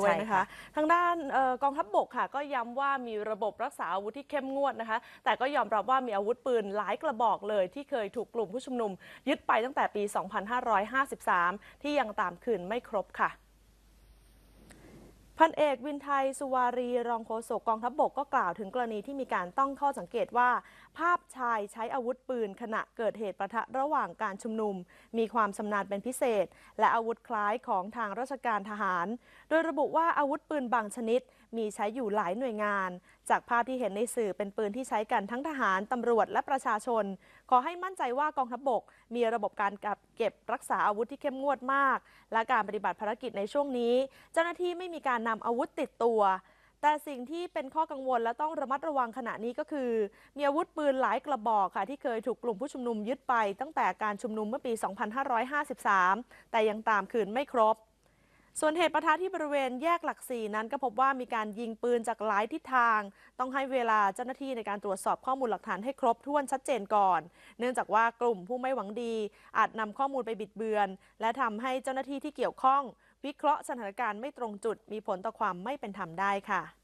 ด้วยใช่นะคะค่ะทางด้านเอ่อกองทัพบกค่ะ ก็ย้ำว่ามีระบบรักษาอาวุธที่เข้มงวดนะคะ แต่ก็ยอมรับว่ามีอาวุธปืนหลายกระบอกเลยที่เคยถูกกลุ่มผู้ชุมนุม ยึดไปตั้งแต่ปี 2553 ที่ยังตามคืนไม่ครบค่ะ พันเอกวินไทย สุวารี รองโฆษกกองทัพบกก็กล่าวถึงกรณีที่มีการต้องข้อสังเกตว่า ภาพชายใช้อาวุธปืน ขณะเกิดเหตุประทะระหว่างการชุมนุม มีความชำนาญเป็นพิเศษ และอาวุธคล้ายของทางราชการทหาร โดยระบุว่าอาวุธปืนบางชนิด มีใช้อยู่หลายหน่วยงาน จากภาพที่เห็นในสื่อเป็นปืนที่ใช้กันทั้งทหารตำรวจและประชาชน ขอให้มั่นใจว่ากองทัพบกมีระบบการเก็บรักษาอาวุธที่เข้มงวดมาก และการปฏิบัติภารกิจในช่วงนี้ เจ้าหน้าที่ไม่มีการนำอาวุธติดตัว แต่สิ่งที่เป็นข้อกังวลและต้องระมัดระวังขณะนี้ก็คือ มีอาวุธปืนหลายกระบอกค่ะที่เคยถูกกลุ่มผู้ชุมนุมยึดไปตั้งแต่การชุมนุมเมื่อปี 2553 แต่ยังตามคืนไม่ครบ ส่วนเหตุประทะที่บริเวณแยกหลักสี่นั้นก็พบว่ามีการยิงปืนจากหลายทิศทาง ต้องให้เวลาเจ้าหน้าที่ในการตรวจสอบข้อมูลหลักฐานให้ครบถ้วนชัดเจนก่อน เนื่องจากว่ากลุ่มผู้ไม่หวังดี อาจนำข้อมูลไปบิดเบือน และทำให้เจ้าหน้าที่ที่เกี่ยวข้อง วิเคราะห์สถานการณ์ไม่ตรงจุด มีผลต่อความไม่เป็นธรรมได้ค่ะ